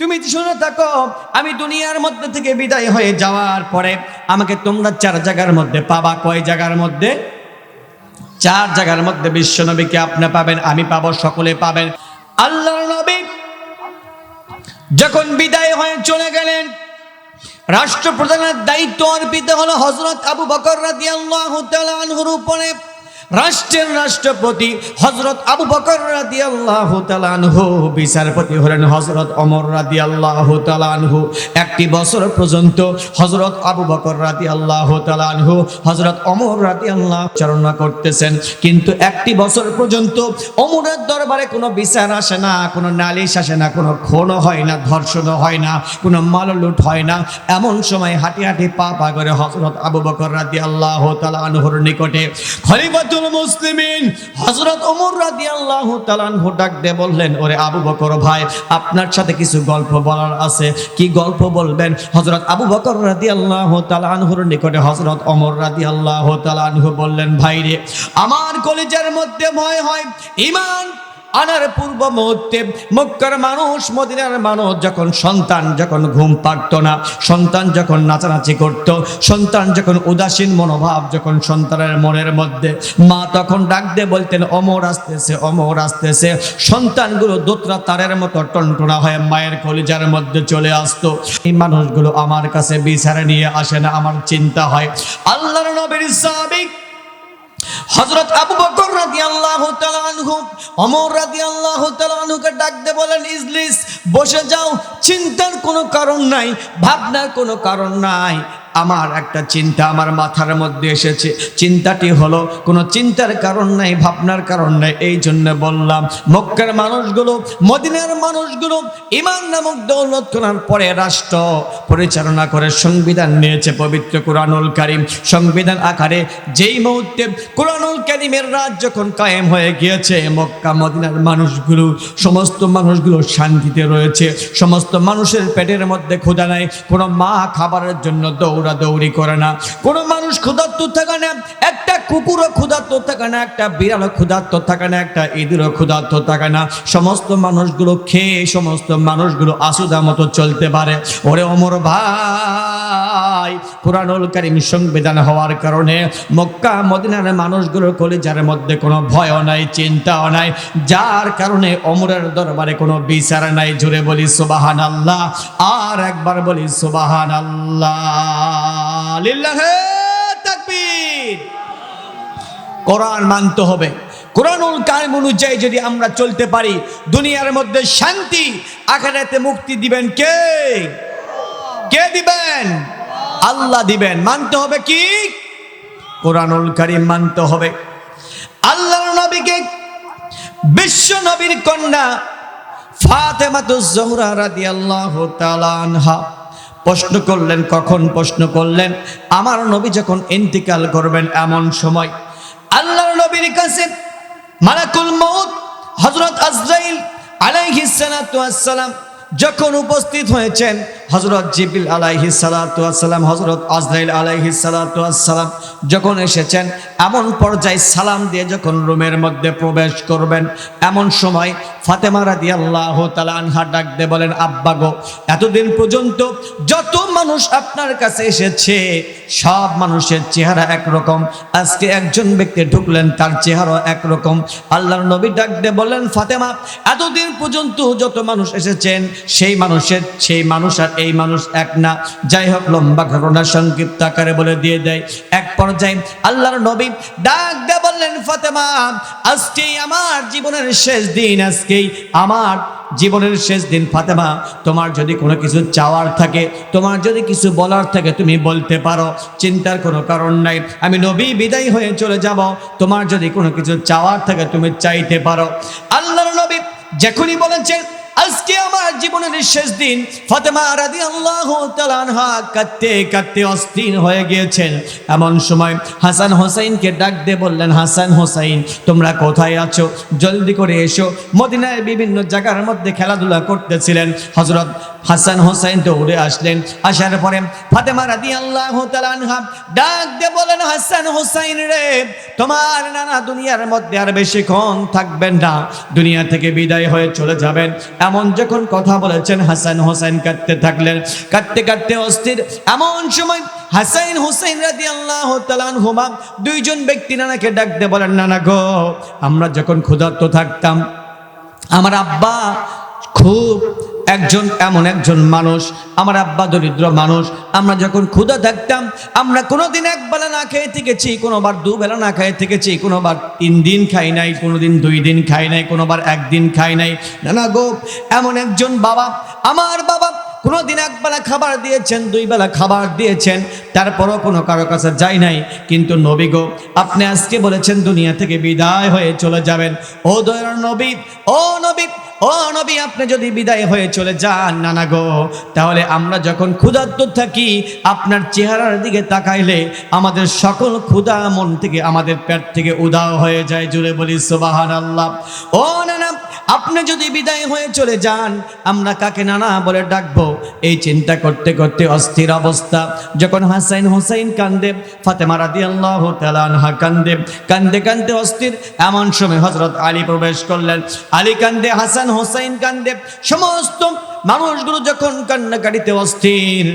তুমি শুনে থাকো, আমি দুনিয়ার মধ্যে থেকে বিদায় হয়ে যাওয়ার পরে আমাকে তোমরা চার জায়গার মধ্যে পাবা। কয় জায়গার মধ্যে? চার জায়গার মধ্যে বিশ্ব নবীকে আপনি পাবেন, আমি পাবো, সকলে পাবেন। আল্লাহর নবী যখন বিদায় হয়ে চলে গেলেন, রাষ্ট্রপ্রধানের দায়িত্ব অর্পিত হলো হজরত আবু বকর রাদিয়াল্লাহু তাআলা আনহুর উপরে। রাষ্ট্রের রাষ্ট্রপতি হজরত আবু বকর রাদিয়াল্লাহু তাআলা আনহু, বিচারপতি হলেন হজরত ওমর রাদিয়াল্লাহু তাআলা আনহু। একটি বছর পর্যন্ত হজরত আবু বকর রাদিয়াল্লাহু তাআলা আনহু হজরত ওমর আল্লাহ চালনা করতেছেন। কিন্তু একটি বছর পর্যন্ত ওমরের দরবারে কোনো বিচার আসে না, কোনো নালিশ আসে না, কোনো খুনও হয় না ধর্ষণও হয় না, কোনো মাল লুট হয় না। এমন সময় হাঁটি হাঁটি পা পা করে হজরত আবু বকর রাদি আল্লাহ তালানহুর নিকটে খলিফাতুল মুসলিমিন হযরত ওমর রাদিয়াল্লাহু তাআলাহু ডাক দিয়ে বললেন, ওরে আবু বকর ভাই, আপনার সাথে কিছু গল্প বলার আছে। কি গল্প বলবেন? হজরত আবু বকর রাদিয়াল্লাহু তাআলাহুর নিকটে হজরত ওমর রাদি আল্লাহ তালানহু বললেন ভাই রে আমার কলেজের মধ্যে ভয় হয়। ইমান আনার পূর্ব মুহূর্তে মক্কার মানুষ, মদিনার মানুষ যখন সন্তান যখন ঘুম পারত না, সন্তান যখন নাচানাচি করত, সন্তান যখন উদাসীন মনোভাব যখন সন্তানের মনের মধ্যে, মা তখন ডাকতে বলতেন, অমর আসতেছে অমর আসতেছে। সন্তানগুলো দোতরা তারের মতো টনটনা হয়ে মায়ের কলিজার মধ্যে চলে আসতো। এই মানুষগুলো আমার কাছে বিচারে নিয়ে আসে না, আমার চিন্তা হয়। আল্লাহর নবীর সাবিক হযরত আবু বকর রাদি আল্লাহ আনহু অমর রাদিয়াল্লাহু আল্লাহ আনহুকে ডাকতে বলেন, ইজলিস, বসে যাও, চিন্তার কোনো কারণ নাই, ভাবনার কোনো কারণ নাই। আমার একটা চিন্তা আমার মাথার মধ্যে এসেছে। চিন্তাটি হলো, কোনো চিন্তার কারণ নাই, ভাবনার কারণ নাই, এই জন্য বললাম, মক্কার মানুষগুলো, মদিনার মানুষগুলো ইমান নামক দৌলত করার পরে রাষ্ট্র পরিচালনা করে সংবিধান নিয়েছে পবিত্র কোরআনুল কারিম। সংবিধান আকারে যেই মুহূর্তে কোরআনুল কারিমের রাজ যখন কায়েম হয়ে গিয়েছে, মক্কা, মদিনার মানুষগুলো, সমস্ত মানুষগুলো শান্তিতে রয়েছে। সমস্ত মানুষের পেটের মধ্যে ক্ষুধা নাই, কোনো মা খাবারের জন্য দৌড়া দৌড়ি করে না। কোনো মানুষ ক্ষুধার্ত থাকে না, একটা কুকুরও ক্ষুধার্ত থাকে না, একটা বিড়ালও ক্ষুধার্ত থাকে না, একটা ইঁদুরও ক্ষুধার্ত থাকে না। সমস্ত মানুষগুলো খেয়ে, সমস্ত মানুষগুলো আসুদা মতো চলতে পারে। ওরে অমর ভাই। কোরআনুল কারিম সংবিধান হওয়ার কারণে মক্কা, মদিনার মানুষগুলোর কলিজার মধ্যে কোনো ভয়ও নাই, চিন্তাও নাই। যার কারণে অমরের দরবারে কোনো বিচার নাই। জুড়ে বলি সুবাহান আল্লাহ আর একবার বলি সুবাহান আল্লাহ কোরআন মানতে হবে। কোরআনুল কারিম অনুযায়ী যদি আমরা চলতে পারি, দুনিয়ার মধ্যে শান্তি, আখেরাতে মুক্তি দিবেন কে? কে দিবেন? আল্লাহ দিবেন। মানতে হবে কি? কোরআনুল কারিম মানতে হবে। আল্লাহর নবীকে বিশ্ব নবীর কন্যা ফাতেমাতুজ জোহরা রাদিয়াল্লাহু তাআলা আনহা প্রশ্ন করলেন, কখন প্রশ্ন করলেন? আমার নবী যখন ইন্তিকাল করবেন এমন সময়, আল্লাহর নবীর কাছে মালাকুল মউত হযরত আজরাইল আলাইহিস সালাতু ওয়াসসালাম যখন উপস্থিত হয়েছেন হজরত জিবিল আলাইহি সালাতাম হজরত আজরাইল আলাইহি সালাতাম যখন এসেছেন, এমন পর্যায়ে সালাম দিয়ে যখন রুমের মধ্যে প্রবেশ করবেন, এমন সময় ফাতেমা রাদি আল্লাহ আনহা ডাক দিয়ে বলেন, আব্বা গো, এতদিন পর্যন্ত যত মানুষ আপনার কাছে এসেছে, সব মানুষের চেহারা একরকম। আজকে একজন ব্যক্তি ঢুকলেন, তার চেহারা একরকম। আল্লাহর নবী ডাক দিয়ে বললেন, ফাতেমা, এতদিন পর্যন্ত যত মানুষ এসেছেন, সেই মানুষের, সেই মানুষ আর এই মানুষ এক না। যাই হোক, লম্বা ঘটনা সংক্ষিপ্ত আকারে বলে দিয়ে দেয়। এক পর্যায়ে আল্লাহর নবী ডাক দিয়ে বললেন, ফাতেমা, আজকেই আমার জীবনের শেষ দিন, আজকেই আমার জীবনের শেষ দিন। ফাতেমা, তোমার যদি কোনো কিছু চাওয়ার থাকে, তোমার যদি কিছু বলার থাকে, তুমি বলতে পারো। চিন্তার কোনো কারণ নাই। আমি নবী, বিদায় হয়ে চলে যাব। তোমার যদি কোনো কিছু চাওয়ার থাকে, তুমি চাইতে পারো। আল্লাহর নবী যখনই বলেছেন আজকে আমার জীবনের শেষ দিন। ফাতেমা রাদি আল্লাহ তালানহা কাঁদতে কাঁদতে অস্থির হয়ে গিয়েছেন। এমন সময় হাসান হোসাইনকে ডাক দিয়ে বললেন, হাসান হোসাইন, তোমরা কোথায় আছো? জলদি করে এসো। মদিনায় বিভিন্ন জায়গার মধ্যে খেলাধুলা করতেছিলেন। হজরত হাসান হোসাইন তো দৌড়ে আসলেন। আসার পরে ফাতেমা রাদি আল্লাহ তালানহা ডাক দিয়ে বলেন হাসান হোসাইন রে, তোমার নানা দুনিয়ার মধ্যে আর বেশিক্ষণ থাকবেন না। দুনিয়া থেকে বিদায় হয়ে চলে যাবেন। এমন যখন কথা বলেছেন, হাসান হোসেন কাঁদতে থাকলেন। কাঁদতে কাঁদতে অস্থির। এমন সময় হাসাইন হুসাইন রাদি আল্লাহ হুমা দুইজন ব্যক্তি নানাকে ডাকতে বলেন, নানা গো, আমরা যখন ক্ষুধার্ত থাকতাম, আমার আব্বা খুব একজন এমন একজন মানুষ, আমার আব্বা দরিদ্র মানুষ, আমরা যখন ক্ষুধা থাকতাম, আমরা কোনোদিন এক বেলা না খেয়ে থেকেছি, কোনোবার দু বেলা না খেয়ে থেকেছি, কোনোবার তিন দিন খাই নাই, কোনোদিন দুই দিন খাই নাই, কোনোবার একদিন খাই নাই। না না গো, এমন একজন বাবা, আমার বাবা কোনোদিন একবেলা খাবার দিয়েছেন, দুই বেলা খাবার দিয়েছেন, তারপরও কোনো কারও কাছে যাই নাই। কিন্তু নবী গো, আপনি আজকে বলেছেন, দুনিয়া থেকে বিদায় হয়ে চলে যাবেন। ও দয়ার নবী, ও নবী ও নবী, আপনি যদি বিদায় হয়ে চলে যান, নানা গো, তাহলে আমরা যখন ক্ষুধার্ত থাকি, আপনার চেহারার দিকে তাকাইলে আমাদের সকল ক্ষুধা মন থেকে, আমাদের পেট থেকে উদাও হয়ে যায় জুড়ে বলি সুবাহান আল্লাহ ও নানা আপনি যদি বিদায় হয়ে চলে যান, আমরা কাকে নানা বলে ডাকবো? এই চিন্তা করতে করতে অস্থির অবস্থা। যখন হাসাইন হোসাইন কান্দে, ফাতেমা রাদি আল্লাহ কান্দে কান্দে কান্দে অস্থির, এমন সময় হজরত আলী প্রবেশ করলেন। আলী কান্দে, হাসান হোসাইন কান্দে, সমস্ত মানুষগুলো যখন কান্নাকাটিতে অস্থির,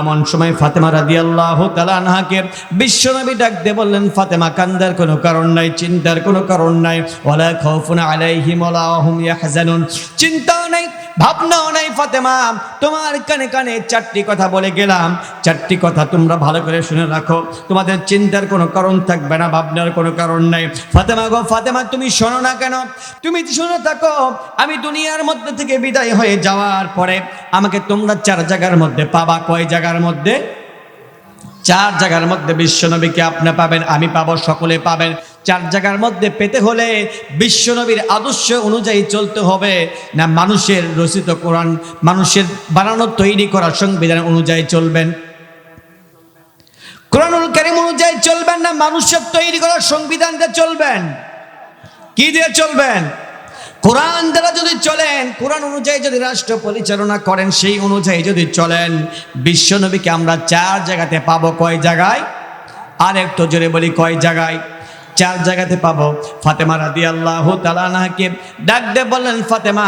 এমন সময় ফাতেমা রাদি আল্লাহ তালানহাকে বিশ্বনবী ডাকতে বললেন, ফাতেমা, কান্দার কোনো কারণ নাই, চিন্তার কোনো কারণ নাই। ওলা খৌফুন আলাইহিম ওলা হুম ইয়াহজানুন। চিন্তা নাই ভাবনাও নাই ফাতেমা। তোমার কানে কানে চারটি কথা বলে গেলাম। চারটি কথা তোমরা ভালো করে শুনে রাখো। তোমাদের চিন্তার কোনো কারণ থাকবে না, ভাবনার কোনো কারণ নাই। ফাতেমা গো, ফাতেমা, তুমি শোনো না কেন? তুমি শুনে থাকো, আমি দুনিয়ার মধ্যে থেকে বিদায় হয়ে যাওয়ার পরে আমাকে তোমরা চার জায়গার মধ্যে পাবা। কয় জায়গার মধ্যে? চার জায়গার মধ্যে বিশ্বনবীকে আপনি পাবেন, আমি পাবো, সকলে পাবেন। চার জায়গার মধ্যে পেতে হলে বিশ্বনবীর আদর্শ অনুযায়ী চলতে হবে। না, মানুষের রচিত কোরআন, মানুষের বানানো, তৈরি করা সংবিধান অনুযায়ী চলবেন। কোরআনুল কারিম অনুযায়ী চলবেন না, মানুষের তৈরি করা সংবিধান দিয়ে চলবেন। কি দিয়ে চলবেন? কোরআন দ্বারা যদি চলেন, কোরআন অনুযায়ী যদি রাষ্ট্র পরিচালনা করেন, সেই অনুযায়ী যদি চলেন, বিশ্বনবীকে আমরা চার জায়গাতে পাবো। কয় জায়গায়? আর একটু জোরে বলি, কয় জায়গায়? চার জায়গাতে পাবো। ফাতেমা রাদি আল্লাহ তালানাকে ডাক দে বললেন, ফাতেমা,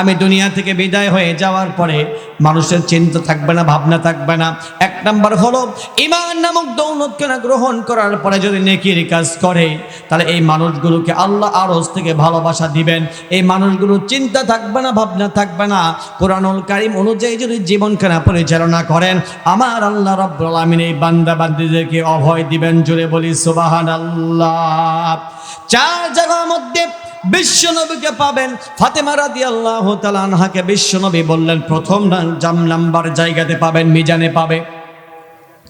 আমি দুনিয়া থেকে বিদায় হয়ে যাওয়ার পরে মানুষের চিন্তা থাকবে না, ভাবনা থাকবে না। নাম্বার হলো, ইমান নামক দৌলতকে না গ্রহণ করার পরে যদি নেকির কাজ করে, তাহলে এই মানুষগুলোকে আল্লাহ আরজ থেকে ভালোবাসা দিবেন। এই মানুষগুলোর চিন্তা থাকবে না, ভাবনা থাকবে না। কোরআনুল কারিম অনুযায়ী যদি জীবনখানা পরিচালনা করেন, আমার আল্লাহ রব্বুল এই বান্দা বান্দিদেরকে অভয় দিবেন জুড়ে বলি সুবাহান আল্লাহ চার জায়গার মধ্যে বিশ্বনবীকে পাবেন। ফাতেমা রাদি আল্লাহ তালানহাকে বিশ্বনবী বললেন, প্রথম জাম নাম্বার জায়গাতে পাবেন, মিজানে পাবে।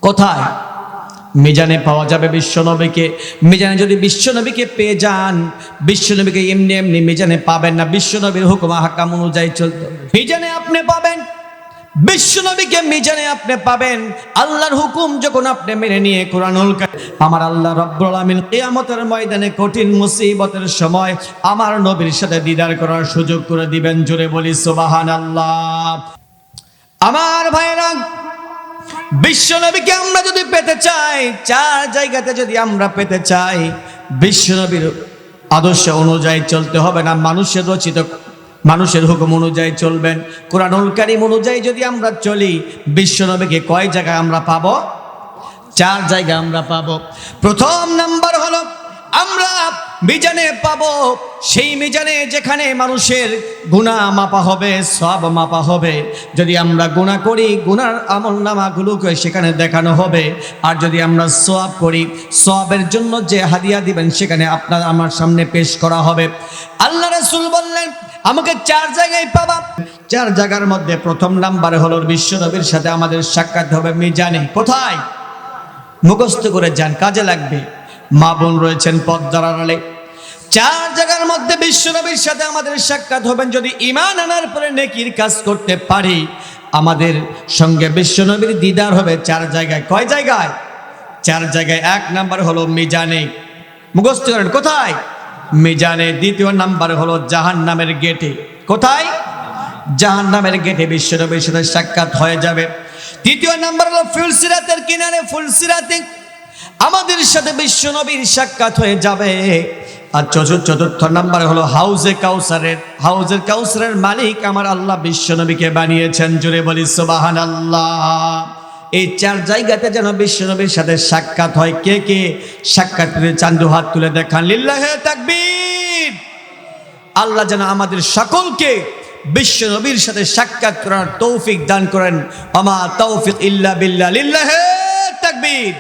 কোথায়? মিজানে পাওয়া যাবে বিশ্বনবীকে। মিজানে যদি বিশ্বনবীকে পেয়ে যান, বিশ্বনবীকে এমনি এমনি মিজানে পাবেন না। বিশ্বনবীর হুকুম হাকাম অনুযায়ী চলতে। মিজানে আপনি পাবেন। বিশ্বনবীকে মিজানে আপনি পাবেন। আল্লাহর হুকুম যখন আপনি মেনে নিয়ে কোরআনুল আমার আল্লাহ রব্বুল আমিন ময়দানে কঠিন মুসিবতের সময় আমার নবীর সাথে দিদার করার সুযোগ করে দিবেন। জোরে বলি, সুবহানাল্লাহ। আমার ভাইরা বিশ্বনবীকে আমরা যদি পেতে চাই, চার জায়গাতে যদি আমরা পেতে চাই, বিশ্বনবীর আদর্শ অনুযায়ী চলতে হবে না। মানুষের রচিত, মানুষের হুকুম অনুযায়ী চলবেন। কোরআনুল কারিম অনুযায়ী যদি আমরা চলি, বিশ্বনবীকে কয় জায়গায় আমরা পাবো? চার জায়গা আমরা পাব। প্রথম নাম্বার হলো, আমরা মিজানে পাব, সেই মিজানে যেখানে মানুষের গুণা মাপা হবে সব মাপা হবে। যদি আমরা গুণা করি গুনার আমল নামাগুলোকে সেখানে দেখানো হবে। আর যদি আমরা সোয়াব করি সোয়াবের জন্য যে হাদিয়া দিবেন, সেখানে আপনার আমার সামনে পেশ করা হবে। আল্লাহ রসুল বললেন, আমাকে চার জায়গায় পাবা। চার জায়গার মধ্যে প্রথম নাম্বারে হলো বিশ্বনবীর সাথে আমাদের সাক্ষাৎ হবে মিজানে। কোথায়? মুখস্থ করে যান, কাজে লাগবে। মা বোন রয়েছেন পদ্মার আড়ালে চার জায়গার মধ্যে বিশ্বনবীর সাথে আমাদের সাক্ষাৎ হবেন যদি ইমান আনার পরে নেকির কাজ করতে পারি। আমাদের সঙ্গে বিশ্বনবীর দিদার হবে চার জায়গায়। কয় জায়গায়? চার জায়গায়। এক নাম্বার হলো মিজানে। মুখস্থ করেন, কোথায়? মিজানে। দ্বিতীয় নাম্বার হলো জাহান নামের গেটে। কোথায়? জাহান নামের গেটে বিশ্বনবীর সাথে সাক্ষাৎ হয়ে যাবে। তৃতীয় নাম্বার হলো ফুলসিরাতের কিনারে। ফুলসিরাতে আমাদের সাথে বিশ্বনবীর সাক্ষাৎ হয়ে যাবে। আর চতুর্থ চতুর্থ নাম্বার হলো হাউজে কাউসারের হাউজের কাউসারের মালিক আমার আল্লাহ বিশ্বনবীকে বানিয়েছেন। জুড়ে বলি সুবাহান আল্লাহ এই চার জায়গাতে যেন বিশ্বনবীর সাথে সাক্ষাৎ হয়। কে কে? সাক্ষাৎ করে চান্দু হাত তুলে দেখান। লিল্লাহে তাকবীর। আল্লাহ যেন আমাদের সকলকে বিশ্ব নবীর সাথে সাক্ষাৎ করার তৌফিক দান করেন। আমা তৌফিক ইল্লা বিল্লাহ। লিল্লাহে তাকবীর।